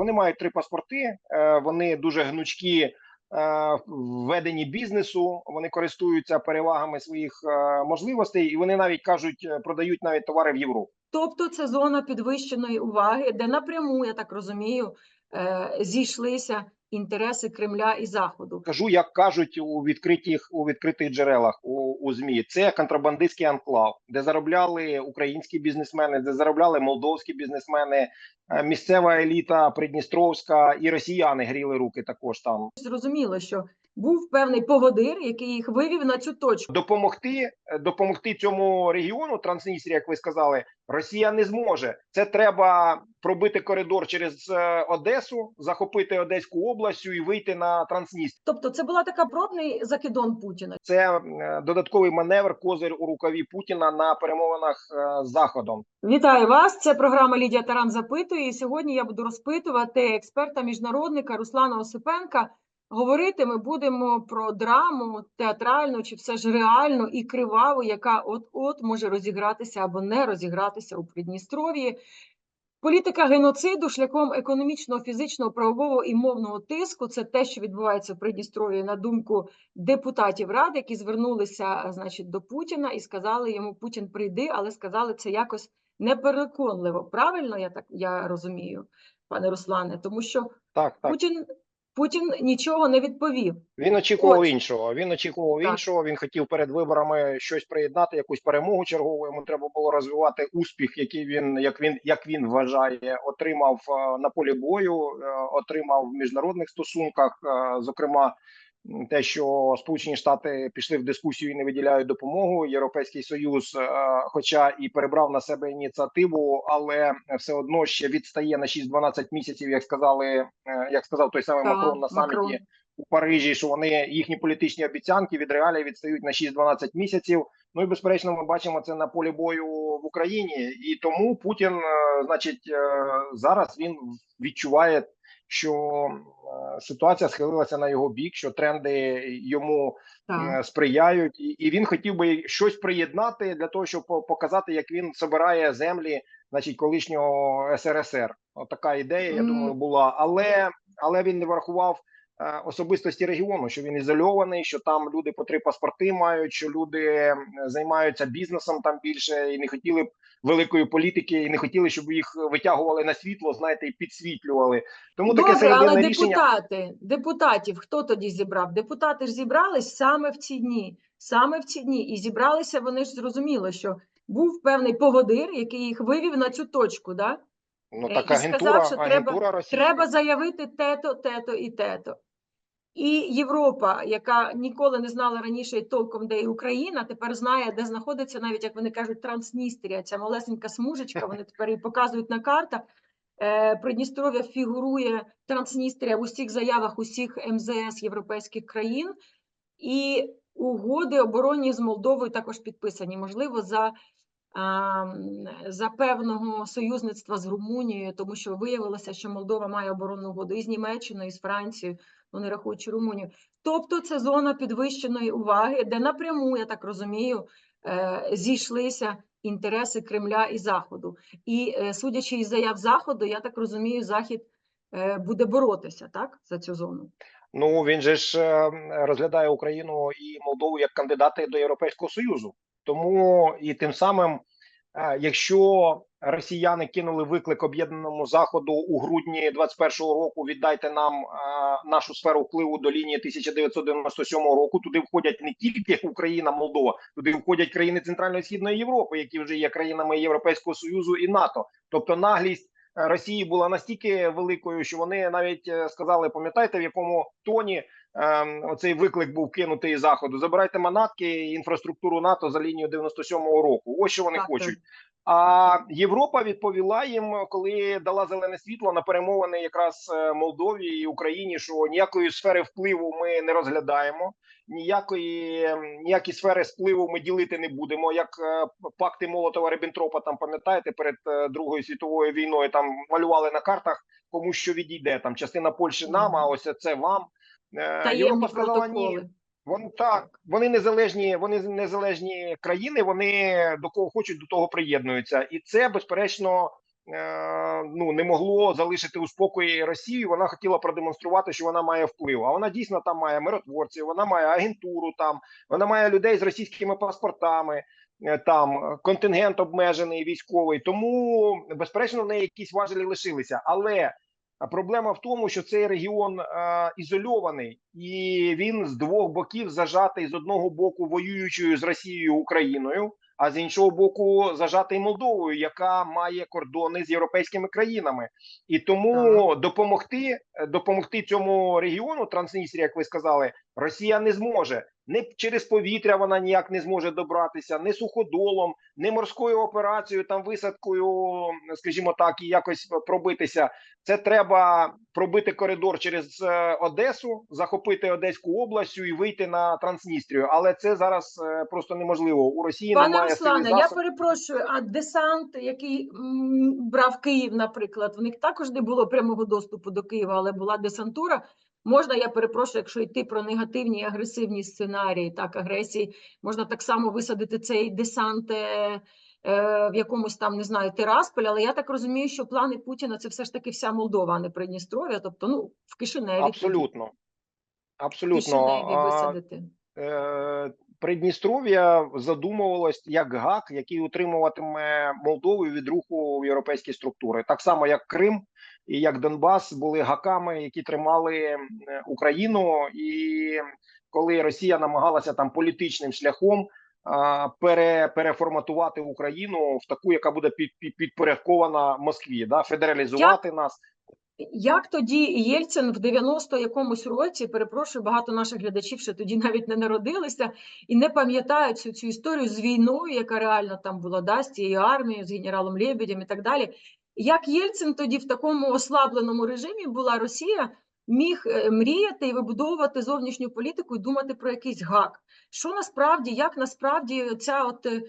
Вони мають три паспорти, е, вони дуже гнучкі введені бізнесу. Вони користуються перевагами своїх е, можливостей, і вони навіть кажуть, е, продають навіть товари в Європу. Тобто це зона підвищеної уваги, де напряму, я так розумію, е, зійшлися інтереси Кремля і Заходу. Кажу, як кажуть у відкритих у відкритих джерелах у, у змі. Це контрабандистський анклав, де заробляли українські бізнесмени, де заробляли молдовські бізнесмени, е, місцева еліта Придністровська і росіяни гріли руки також там. Зрозуміло, що був певний поводир, який їх вивів на цю точку. Допомогти е, допомогти цьому регіону Трансністрія, як ви сказали, Росія не зможе. Це треба пробити коридор через е, Одесу, захопити Одеську область і вийти на Трансністрію. Тобто, це була така пробний закидон Путіна. Це е, додатковий маневр, козир у рукаві Путіна на перемовинах е, з Заходом. Вітаю вас! Це програма Лідія Таран запитує. І сьогодні я буду розпитувати експерта міжнародника Руслана Осипенка. Говорити ми будемо про драму театральну чи все ж реальну і криваву, яка от-от може розігратися або не розігратися у Придністров'ї. Політика геноциду шляхом економічного, фізичного, правового і мовного тиску це те, що відбувається в Придністров'ї на думку депутатів ради, які звернулися, значить, до Путіна і сказали йому Путін прийди, але сказали це якось непереконливо. Правильно, я так я розумію, пане Руслане, тому що Так, так. Путін Путін нічого не відповів. Він очікував От. іншого. Він очікував Так. іншого. Він хотів перед виборами щось приєднати, якусь перемогу чергову. Йому треба було розвивати успіх, який він як він як він вважає, отримав е, на полі бою, е, отримав в міжнародних стосунках. е, Зокрема, те, що Сполучені Штати пішли в дискусію і не виділяють допомогу. Європейський союз, е, хоча і перебрав на себе ініціативу, але все одно ще відстає на 6-12 місяців, як сказали, е, як сказав той самий Макрон на саміті Макрон. у Парижі, що вони їхні політичні обіцянки від реалій відстають на 6-12 місяців. Ну і безперечно, ми бачимо це на полі бою в Україні, і тому Путін, е, значить, зараз він відчуває, що е, ситуація схилилася на його бік, що тренди йому Так. сприяють, і, він хотів би щось приєднати для того, щоб показати, як він собирає землі, значить, колишнього СРСР. От така ідея, я думаю, була. Але але він не врахував особистості регіону, що він ізольований, що там люди по три паспорти мають, що люди е, займаються бізнесом там більше і не хотіли б великої політики, і не хотіли, щоб їх витягували на світло, знаєте, і підсвітлювали. Тому таке Добре, але серединне рішення. депутати, депутатів хто тоді зібрав? Депутати ж зібрались саме в ці дні, саме в ці дні. І зібралися вони ж зрозуміло, що був певний поводир, який їх вивів на цю точку. Да? Ну Е, так і агентура, сказав, що треба- агентура російська. Треба заявити тето, тето і тето. І Європа, яка ніколи не знала раніше толком, де і Україна, тепер знає, де знаходиться, навіть як вони кажуть, Трансністрія, ця малесенька смужечка, вони тепер її показують на картах. Е, Придністров'я фігурує Трансністрія в усіх заявах усіх МЗС європейських країн, і угоди оборонні з Молдовою також підписані. Можливо, за, за певного союзництва з Румунією, тому що виявилося, що Молдова має оборонну угоду і з Німеччиною, і з Францією, ну не рахуючи Румунію. Тобто це зона підвищеної уваги, де напряму, я так розумію, е, зійшлися інтереси Кремля і Заходу. І е, судячи із заяв Заходу, я так розумію, Захід е, буде боротися так за цю зону. Ну він же ж розглядає Україну і Молдову як кандидати до Європейського Союзу. Тому і тим самим, якщо росіяни кинули виклик об'єднаному заходу у грудні 21-го року, віддайте нам е, нашу сферу впливу до лінії 1997 року. Туди входять не тільки Україна, Молдова, туди входять країни Центральної Східної Європи, які вже є країнами Європейського Союзу і НАТО. Тобто наглість е, Росії була настільки великою, що вони навіть е, сказали: пам'ятаєте, в якому тоні ем, оцей виклик був кинутий заходу. Забирайте манатки і інфраструктуру НАТО за лінію 97-го року. Ось що вони Так, хочуть. А Європа відповіла їм, коли дала зелене світло на перемовини якраз е, Молдові і Україні, що ніякої сфери впливу ми не розглядаємо, ніякої ніякі сфери впливу ми ділити не будемо. Як е, пакти Молотова Ріббентропа, там пам'ятаєте, перед е, Другою світовою війною там малювали на картах, кому що відійде. Там частина Польщі нам, а ось це вам. Таємні Європа сказала ні. Вони так, вони незалежні, вони незалежні країни. Вони до кого хочуть, до того приєднуються, і це безперечно е, ну не могло залишити у спокої Росію. Вона хотіла продемонструвати, що вона має вплив. А вона дійсно там має миротворців, вона має агентуру там, вона має людей з російськими паспортами. е, Там контингент обмежений військовий, тому безперечно в неї якісь важелі лишилися. Але проблема в тому, що цей регіон е, ізольований, і він з двох боків зажатий з одного боку воюючою з Росією Україною, а з іншого боку, зажатий Молдовою, яка має кордони з європейськими країнами, і тому допомогти допомогти цьому регіону Трансністрія, як ви сказали, Росія не зможе. Не через повітря вона ніяк не зможе добратися, не суходолом, не морською операцією, там висадкою, скажімо так, і якось пробитися. Це треба пробити коридор через е, Одесу, захопити Одеську область і вийти на Трансністрію. Але це зараз е, просто неможливо. У Росії Пане немає Руслане, сили я перепрошую, а десант, який м, брав Київ, наприклад, в них також не було прямого доступу до Києва, але була десантура. Можна, я перепрошую, якщо йти про негативні і агресивні сценарії, так, агресії, можна так само висадити цей десант е, е, в якомусь там, не знаю, Тирасполь, але я так розумію, що плани Путіна це все ж таки вся Молдова, а не Придністров'я, тобто, ну, в Кишиневі. Абсолютно. В Абсолютно. Кишиневі А, висадити. е, Придністров'я задумувалось як ГАК, який утримуватиме Молдову від руху в європейські структури, так само як Крим і як Донбас були гаками, які тримали е, Україну. І коли Росія намагалася там політичним шляхом пере, переформатувати Україну в таку, яка буде під, під, підпорядкована Москві, да, федералізувати нас. Як тоді Єльцин в 90 якомусь році, перепрошую, багато наших глядачів ще тоді навіть не народилися і не пам'ятають цю, цю історію з війною, яка реально там була, да, з цією армією, з генералом Лебедем і так далі. Як Єльцин тоді в такому ослабленому режимі була Росія, міг е, мріяти і вибудовувати зовнішню політику і думати про якийсь гак. Що насправді, як насправді ця от е,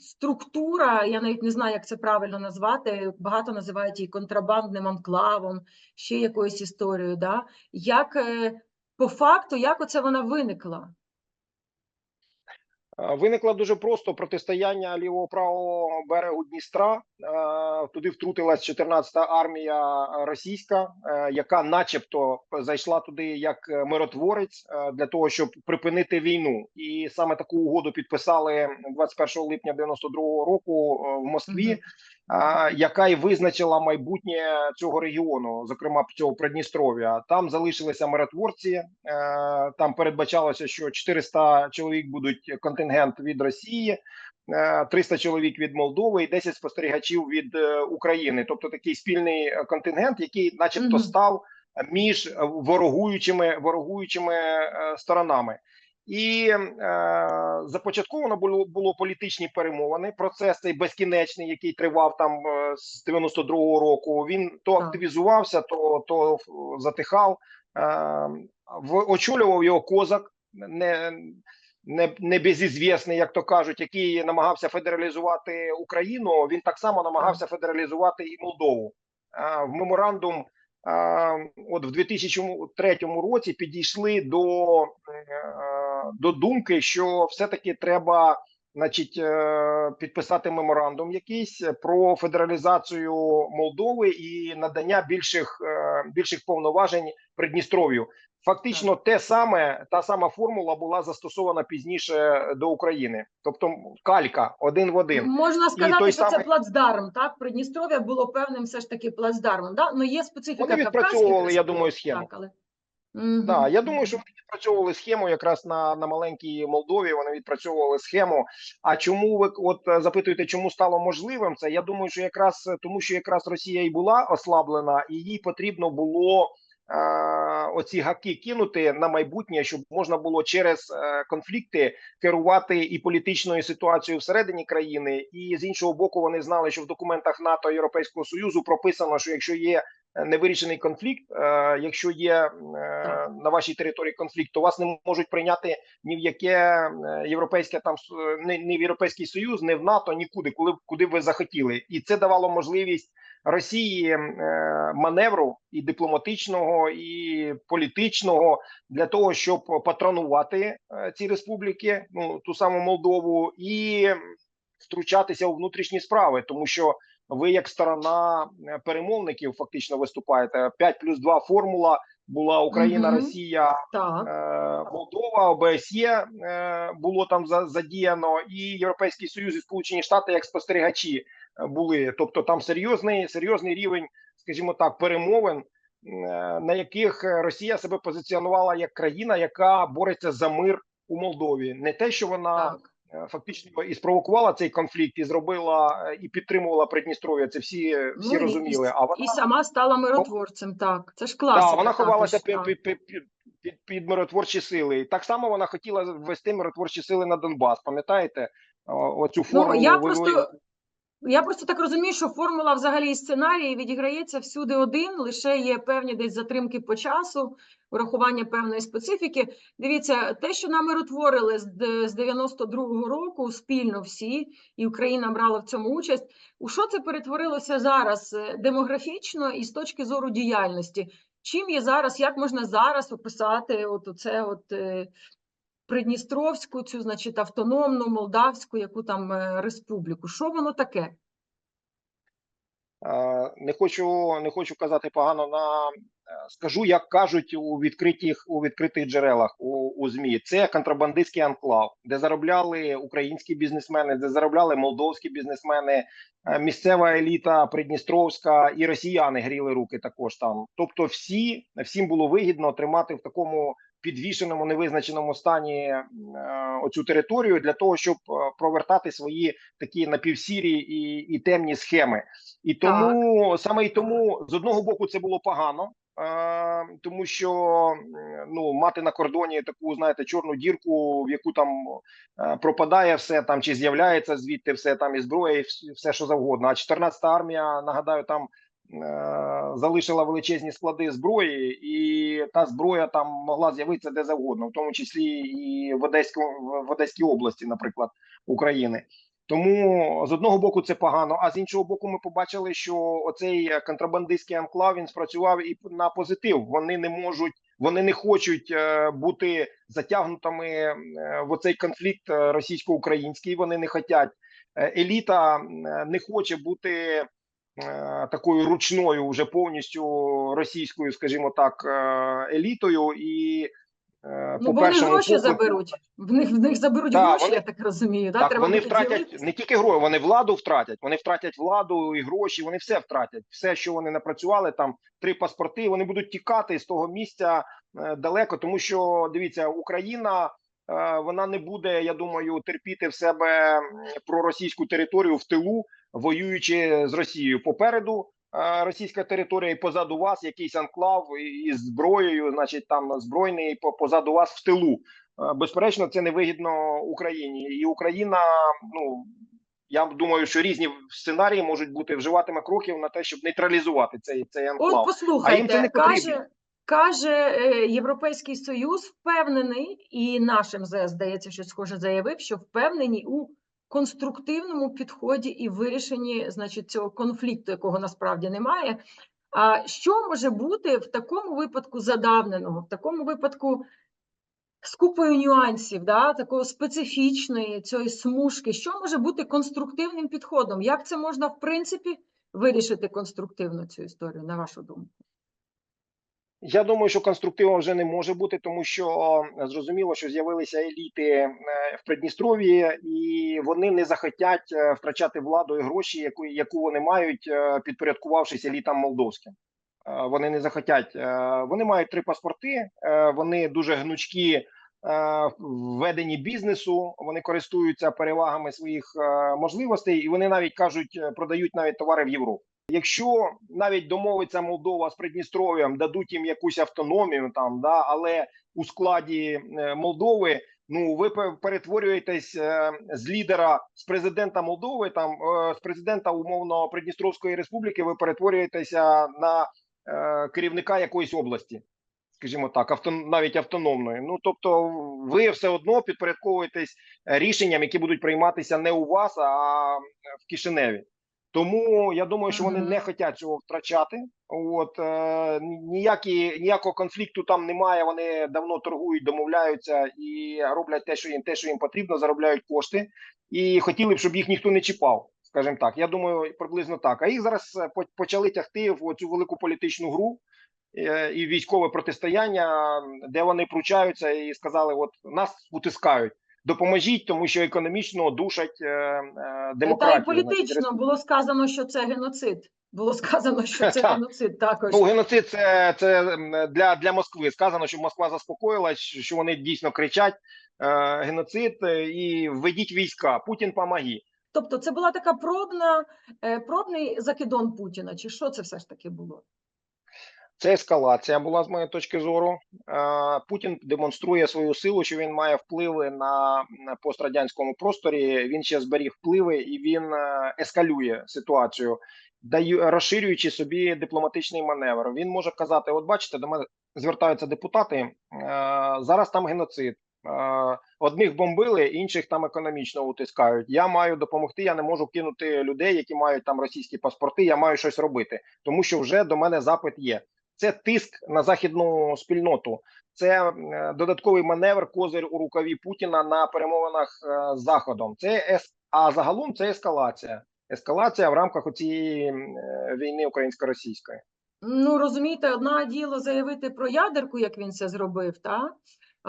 структура, я навіть не знаю, як це правильно назвати, багато називають її контрабандним анклавом, ще якоюсь історією. Да? Як е, по факту, як оце вона виникла? Е, Виникло дуже просто протистояння лівого правого берегу Дністра. Е, Туди втрутилась 14-та армія російська, е, яка, начебто, зайшла туди як миротворець для того, щоб припинити війну. І саме таку угоду підписали 21 липня 92-го року в Москві. Яка і визначила майбутнє цього регіону, зокрема цього Придністров'я. Там залишилися миротворці. е, Там передбачалося, що 400 чоловік будуть контингент від Росії. е, 300 чоловік від Молдови і 10 спостерігачів від е, України, тобто такий спільний е, контингент, який, начебто, став між е, ворогуючими ворогуючими е, сторонами. І е, започатковано було було політичні перемовини. Процес цей безкінечний, який тривав там е, з 92-го року. Він то активізувався, то то затихав. Е, в очолював його козак, не, не, не безізвісний, як то кажуть, який намагався федералізувати Україну. Він так само намагався федералізувати і Молдову. Е, в меморандум. е, От в 2003 році підійшли до е, до думки, що все-таки треба, значить, е, підписати меморандум якийсь про федералізацію Молдови і надання більших е, більших повноважень Придністров'ю. Фактично, те саме та сама формула була застосована пізніше до України, тобто калька один в один. Можна сказати, що це плацдарм, так? Придністров'я було певним все ж таки плацдармом. Да? Ну, є специфіка Вони відпрацьовували, я думаю, схему. Так, але... Мгм. Да, я думаю, що вони відпрацьовували схему якраз на, на маленькій Молдові. Вони відпрацьовували схему. А чому ви от е, запитуєте, чому стало можливим це? Я думаю, що якраз е, тому, що якраз Росія і була ослаблена, і їй потрібно було е, оці гаки кинути на майбутнє, щоб можна було через е, конфлікти керувати і політичною ситуацією всередині країни, і з іншого боку, вони знали, що в документах НАТО Європейського союзу прописано, що якщо є невирішений конфлікт, е, якщо є е, на вашій території конфлікт, то вас не можуть прийняти ні в яке е, європейське там не в європейський союз, не в НАТО, нікуди, коли куди ви захотіли, і це давало можливість Росії маневру і дипломатичного, і політичного для того, щоб патронувати ці республіки, ну ту саму Молдову, і втручатися у внутрішні справи, тому що ви, як сторона е, перемовників, фактично виступаєте. 5 плюс 2 формула була Україна, Мгм. Росія, Так. е, Молдова, ОБСЄ е, було там за- задіяно, і Європейський Союз і Сполучені Штати як спостерігачі е, були. Тобто там серйозний серйозний рівень, скажімо так, перемовин, е, на яких Росія себе позиціонувала як країна, яка бореться за мир у Молдові. Не те, що вона Так. Е, фактично і спровокувала цей конфлікт, і зробила е, і підтримувала Придністров'я. Це всі, всі Ну, розуміли. А вона І сама стала миротворцем. Так, це ж класика. так, вона ховалася під, під, під, під, миротворчі сили. І так само вона хотіла ввести миротворчі сили на Донбас. Пам'ятаєте? Оцю форму? Ну, я ви- просто, я просто так розумію, що формула взагалі і сценарій відіграється всюди один, лише є певні десь затримки по часу, урахування певної специфіки. Дивіться, те, що нам миротворили з, д- з 92-го року спільно всі, і Україна брала в цьому участь. У що це перетворилося зараз е, демографічно і з точки зору діяльності? Чим є зараз, як можна зараз описати от оце от е, Придністровську, цю, значить, автономну Молдавську, яку там е, республіку? Що воно таке? Е, Не хочу, не хочу казати погано на е, скажу, як кажуть у відкритих у відкритих джерелах у, у змі. Це контрабандистський анклав, де заробляли українські бізнесмени, де заробляли молдовські бізнесмени, місцева еліта Придністровська і росіяни гріли руки також там. Тобто, всі всім було вигідно тримати в такому підвішеному невизначеному стані е, оцю територію для того, щоб е, провертати свої такі напівсірі і, і темні схеми. І тому саме і тому з одного боку це було погано, е, тому що ну мати на кордоні таку, знаєте, чорну дірку, в яку там пропадає все там, чи з'являється звідти все там і зброя, і вс- все що завгодно. А 14-та армія, нагадаю, там залишила величезні склади зброї, і та зброя там могла з'явитися де завгодно, в тому числі і в Одеському в Одеській області, наприклад, України. Тому з одного боку це погано, а з іншого боку, ми побачили, що оцей контрабандистський анклав він спрацював і на позитив. Вони не можуть, вони не хочуть е, бути затягнутими е, в оцей конфлікт е, російсько-український. Вони не хочуть. Е, еліта е, не хоче бути е, такою ручною, вже повністю російською, скажімо так, е, елітою. І е, Ну, по бо вони гроші поклику- заберуть. В них, в них заберуть Так, гроші, вони- я так розумію. Да? так, Треба вони втратять ділитися. не тільки гроші, вони владу втратять. Вони втратять владу і гроші. Вони все втратять. Все, що вони напрацювали, там три паспорти. Вони будуть тікати з того місця е, далеко, тому що дивіться, Україна. е, Вона не буде, я думаю, терпіти в себе проросійську територію в тилу, воюючи з Росією. Попереду е, російська територія, і позаду вас якийсь анклав із зброєю, значить, там збройний по- позаду вас в тилу. Е, Безперечно, це невигідно Україні, і Україна, ну я думаю, що різні сценарії можуть бути вживатиме кроків на те, щоб нейтралізувати цей цей анклав. От послухайте, це не потрібно. каже, каже е, Європейський Союз, впевнений, і наш МЗС, здається, що схоже заявив, що впевнені у конструктивному підході і вирішенні значить, цього конфлікту, якого насправді немає. А що може бути в такому випадку задавненого, в такому випадку з купою нюансів, да, такого специфічної цієї смужки, що може бути конструктивним підходом? Як це можна, в принципі, вирішити конструктивно цю історію, на вашу думку? Я думаю, що конструктивно вже не може бути, тому що е, зрозуміло, що з'явилися еліти е, в Придністров'ї, і вони не захотять е, втрачати владу і гроші, яку яку вони мають, підпорядкувавшись елітам молдовським. Вони не захотять. Вони мають три паспорти. Вони дуже гнучкі е, в веденні бізнесу. Вони користуються перевагами своїх можливостей, і вони навіть кажуть, продають навіть товари в Європу. Якщо навіть домовиться Молдова з Придністров'ям, дадуть їм якусь автономію, там да, але у складі е, Молдови, ну ви перетворюєтесь е, з лідера з президента Молдови, там е, з президента умовно Придністровської республіки, ви перетворюєтеся на керівника якоїсь області, скажімо так, автон, навіть автономної. Ну тобто, ви все одно підпорядковуєтесь рішенням, які будуть прийматися не у вас, а в Кишиневі. Тому я думаю, що вони не хочуть цього втрачати. От е, ніякі ніякого конфлікту там немає. Вони давно торгують, домовляються і роблять те, що їм те, що їм потрібно, заробляють кошти, і хотіли б, щоб їх ніхто не чіпав. Скажімо так, я думаю, приблизно так. А їх зараз е, почали тягти в цю велику політичну гру е, і військове протистояння, де вони пручаються і сказали: от нас утискають. Допоможіть, тому що економічно душать е, е, Та й політично було сказано, що це геноцид. Було сказано, що це Так. геноцид також. Ну, геноцид це, це для, для Москви. Сказано, щоб Москва заспокоїлась, що вони дійсно кричать е, геноцид е, і введіть війська. Путін помоги. Тобто це була така пробна, пробний закидон Путіна, чи що це все ж таки було? Це ескалація була з моєї точки зору. Е, Путін демонструє свою силу, що він має впливи на, пострадянському просторі. Він ще зберіг впливи і він е, ескалює ситуацію, даю, розширюючи собі дипломатичний маневр. Він може казати: от бачите, до мене звертаються депутати. е, Зараз там геноцид. Одних бомбили, інших там економічно утискають. Я маю допомогти. Я не можу кинути людей, які мають там російські паспорти. Я маю щось робити, тому що вже до мене запит є. Це тиск на західну спільноту, це е, додатковий маневр, козир у рукаві Путіна на перемовинах е, з Заходом. Це ес... а загалом це ескалація. Ескалація в рамках цієї війни українсько-російської. Ну розумієте, одне діло заявити про ядерку, як він це зробив, та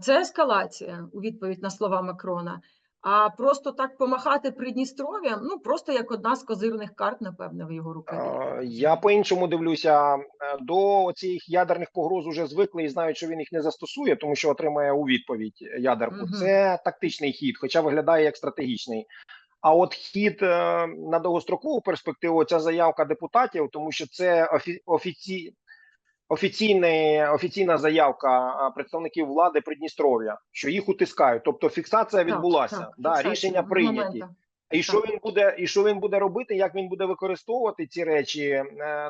це ескалація у відповідь на слова Макрона. А просто так помахати Придністров'ям, ну просто як одна з козирних карт, напевне, в його рукаві. Е, Я по-іншому дивлюся. Е, До цих ядерних погроз уже звикли і знають, що він їх не застосує, тому що отримає у відповідь ядерку. Мгм. Це тактичний хід, хоча виглядає як стратегічний. А от хід е, на довгострокову перспективу ця заявка депутатів, тому що це офі, офіці, офіційний, офіційна заявка представників влади Придністров'я, що їх утискають. Тобто фіксація Так, відбулася. так, да, фіксація рішення прийняті. І що він буде, і що він буде робити, як він буде використовувати ці речі е,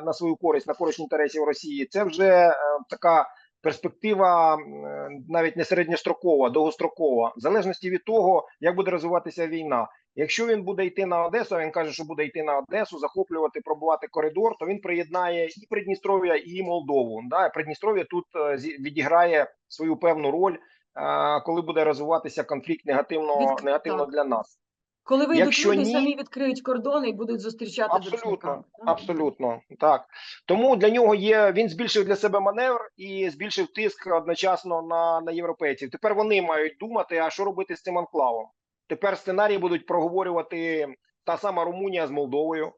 на свою користь, на користь інтересів Росії? Це вже е, така перспектива, е, навіть не середньострокова, довгострокова, в залежності від того, як буде розвиватися війна. Якщо він буде йти на Одесу, а він каже, що буде йти на Одесу, захоплювати, пробувати коридор, то він приєднає і Придністров'я, і Молдову. Да, Придністров'я тут е, відіграє свою певну роль, е, коли буде розвиватися конфлікт негативно, негативно для нас. Коли вийдуть Якщо люди, ні- самі відкриють кордони і будуть зустрічати Абсолютно, абсолютно так. Тому для нього є він збільшив для себе маневр і збільшив тиск одночасно на, на європейців. Тепер вони мають думати, а що робити з цим анклавом. Тепер сценарії будуть проговорювати та сама Румунія з Молдовою.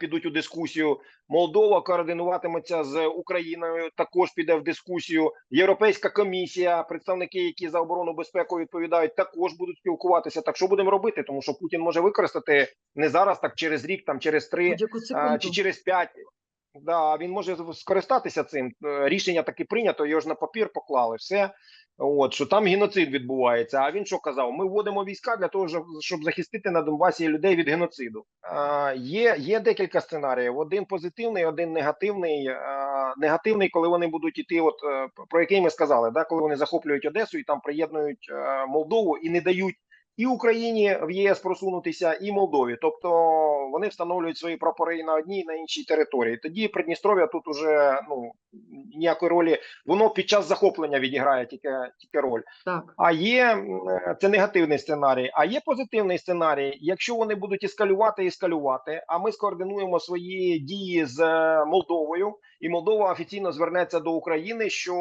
Підуть у дискусію. Молдова координуватиметься з Україною. Також піде в дискусію. Європейська комісія, представники, які за оборону безпеку відповідають, також будуть спілкуватися. Так що будемо робити? Тому що Путін може використати не зараз, так через рік, там через три а, чи через п'ять. Да, він може скористатися цим. Е, Рішення таки прийнято, його ж на папір поклали. Все. От що там геноцид відбувається. А він що казав? Ми вводимо війська для того, щоб, захистити на Донбасі людей від геноциду. А, є, є декілька сценаріїв: один позитивний, один негативний. А, негативний, коли вони будуть іти, от е, про який ми сказали, да, коли вони захоплюють Одесу і там приєднують е, Молдову і не дають і Україні в ЄС просунутися, і Молдові. Тобто вони встановлюють свої прапори і на одній, і на іншій території. Тоді Придністров'я тут уже ну ніякої ролі. Воно під час захоплення відіграє тільки, тільки роль. Так. А є е, це негативний сценарій. А є позитивний сценарій. Якщо вони будуть ескалювати, ескалювати, а ми скоординуємо свої дії з е, Молдовою, і Молдова офіційно звернеться до України, що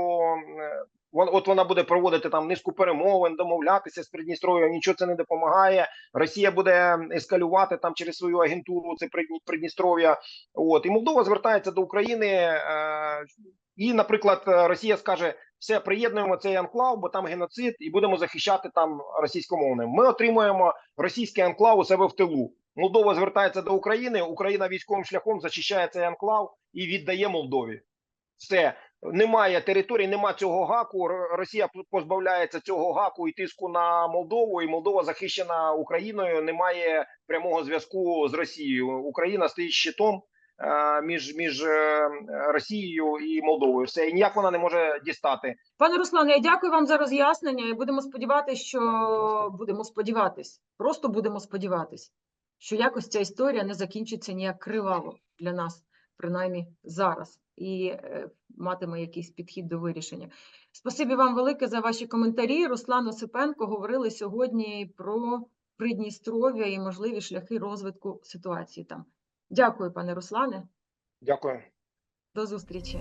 е, от вона буде проводити там низку перемовин, домовлятися з Придністров'ям, нічого це не допомагає. Росія буде ескалювати там через свою агентуру. Це Придні- Придністров'я. От і Молдова звертається до України. Е, і, наприклад, Росія скаже: все, приєднуємо цей анклав, бо там геноцид, і будемо захищати там російськомовним. Ми отримуємо російський анклав у себе в тилу. Молдова звертається до України. Україна військовим шляхом зачищає цей анклав і віддає Молдові. Все немає території, нема цього гаку. Росія позбавляється цього гаку і тиску на Молдову. І Молдова захищена Україною. Немає прямого зв'язку з Росією. Україна стоїть щитом е, між між е, Росією і Молдовою. Все і ніяк вона не може дістати. Пане Руслане, я дякую вам за роз'яснення і будемо сподіватися, що будемо сподіватись. Просто будемо сподіватись, що якось ця історія не закінчиться ніяк криваво для нас, принаймні зараз, і е, матиме якийсь підхід до вирішення. Спасибі вам велике за ваші коментарі. Руслан Осипенко говорили сьогодні про Придністров'я і можливі шляхи розвитку ситуації там. Дякую, пане Руслане. Дякую. До зустрічі.